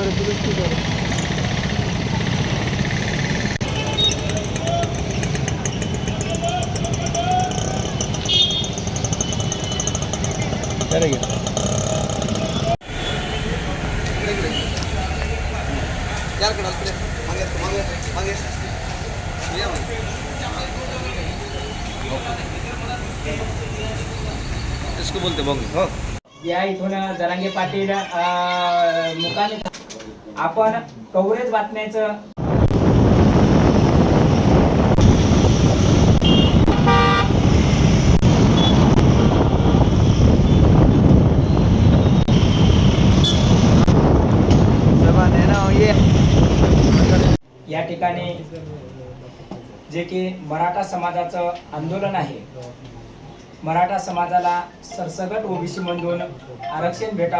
करो दुरुस्ती करो इसको बोलते बंग हो। या इथून जरांगे पाटील अ, मुकामी आपण कवरेज बातम्याचं या ठिकाणी जे की मराठा समाजाचं आंदोलन आहे. मराठा समाजाला सरसगट ओबीसी मधून आरक्षण भेटा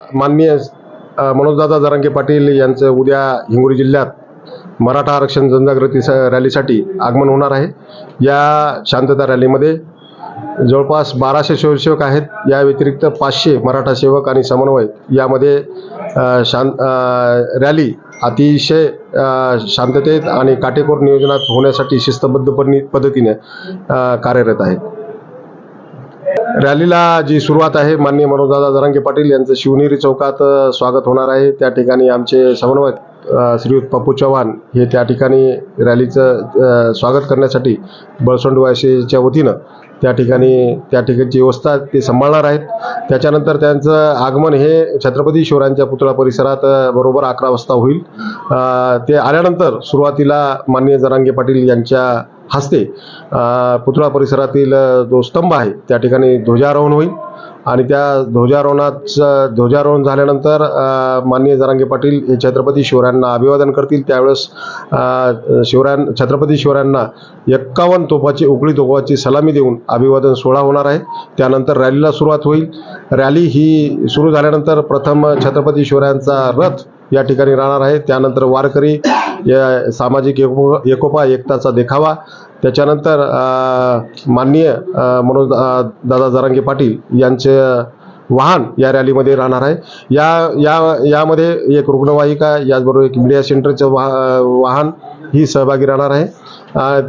माननीय मनोजदादा जरांगे पाटील यांचं उद्या हिंगोली जिल्ह्यात मराठा आरक्षण जनजागृती स- रॅलीसाठी आगमन होणार आहे. या शांतता रॅलीमध्ये जवळपास बाराशे स्वयंसेवक आहेत. या व्यतिरिक्त पाचशे मराठा सेवक आणि समन्वयक यामध्ये शांत शां रॅली अतिशय शांततेत आणि काटेकोर नियोजनात होण्यासाठी शिस्तबद्ध पद्धतीने कार्यरत आहेत. रॅलीला जी सुरुवात आहे माननीय मनोजदादा जरांगे पाटील यांचं शिवनेरी चौकात स्वागत होणार आहे. त्या ठिकाणी आमचे समन्वयक श्रीयुत पप्पू चव्हाण हे त्या ठिकाणी रॅलीचं स्वागत करण्यासाठी बळसोंडवासीच्या वतीनं त्या ठिकाणी त्या ठिकाणची व्यवस्था ते सांभाळणार आहेत. त्याच्यानंतर त्यांचं आगमन हे छत्रपती शिवरायांच्या पुतळा परिसरात बरोबर अकरा वाजता होईल. ते आल्यानंतर सुरुवातीला माननीय जरांगे पाटील यांच्या हस्ते पुतळा परिसरातील जो स्तंभ आहे त्या ठिकाणी ध्वजारोहण होईल. आणि त्या ध्वजारोहणाचं ध्वजारोहण झाल्यानंतर माननीय जरांगे पाटील हे छत्रपती शिवरायांना अभिवादन करतील. त्यावेळेस शिवरायां छत्रपती शिवरायांना एक्कावन्न तोफाची उकळी तोफाची सलामी देऊन अभिवादन सोहळा होणार आहे. त्यानंतर रॅलीला सुरुवात होईल. रॅली ही सुरू झाल्यानंतर प्रथम छत्रपती शिवरायांचा रथ या ठिकाणी राहणार आहे. त्यानंतर वारकरी या सामाजिक एको एकोपा एकताचा देखावा. त्याच्यानंतर माननीय मनोज दादा जरांगे पाटील यांचे वाहन या रॅलीमध्ये राहणार आहे. या या यामध्ये एक रुग्णवाहिका याचबरोबर एक मीडिया सेंटरचं वाह वाहन ही सहभागी राहणार आहे.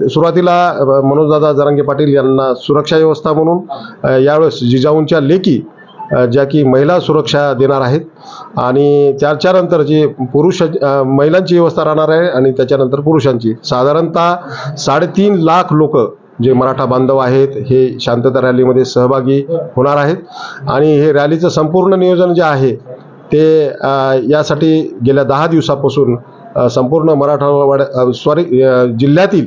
सुरुवातीला मनोजदादा जरांगे पाटील यांना सुरक्षा व्यवस्था म्हणून यावेळेस जिजाऊंच्या लेखी ज्या की महिला सुरक्षा देणार आहेत. आणि त्याच्यानंतर जे पुरुष महिलांची व्यवस्था राहणार आहे आणि त्याच्यानंतर पुरुषांची. साधारणतः साडेतीन लाख लोक जे मराठा बांधव आहेत हे शांतता रॅलीमध्ये सहभागी होणार आहेत. आणि हे रॅलीचं संपूर्ण नियोजन जे आहे ते यासाठी गेल्या दहा दिवसापासून संपूर्ण मराठवाड्या सॉरी जिल्ह्यातील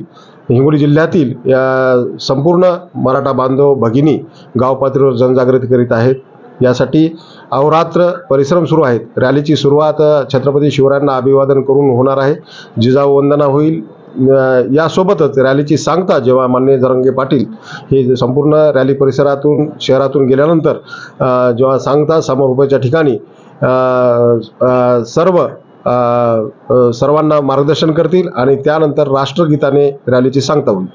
हिंगोली जिल्ह्यातील या संपूर्ण मराठा बांधव भगिनी गाव पातळीवर जनजागृती करीत आहेत. यासाठी अहोरात्र परिश्रम सुरू आहेत. रॅलीची सुरुवात छत्रपती शिवरायांना अभिवादन करून होणार आहे. जिजाऊ वंदना होईल. यासोबतच रॅलीची सांगता जेव्हा माननीय जरंगे पाटील हे संपूर्ण रॅली परिसरातून शहरातून गेल्यानंतर जेव्हा सांगता समारोपाच्या ठिकाणी सर्व सर्वांना मार्गदर्शन करतील आणि त्यानंतर राष्ट्रगीताने रॅलीची सांगता होईल.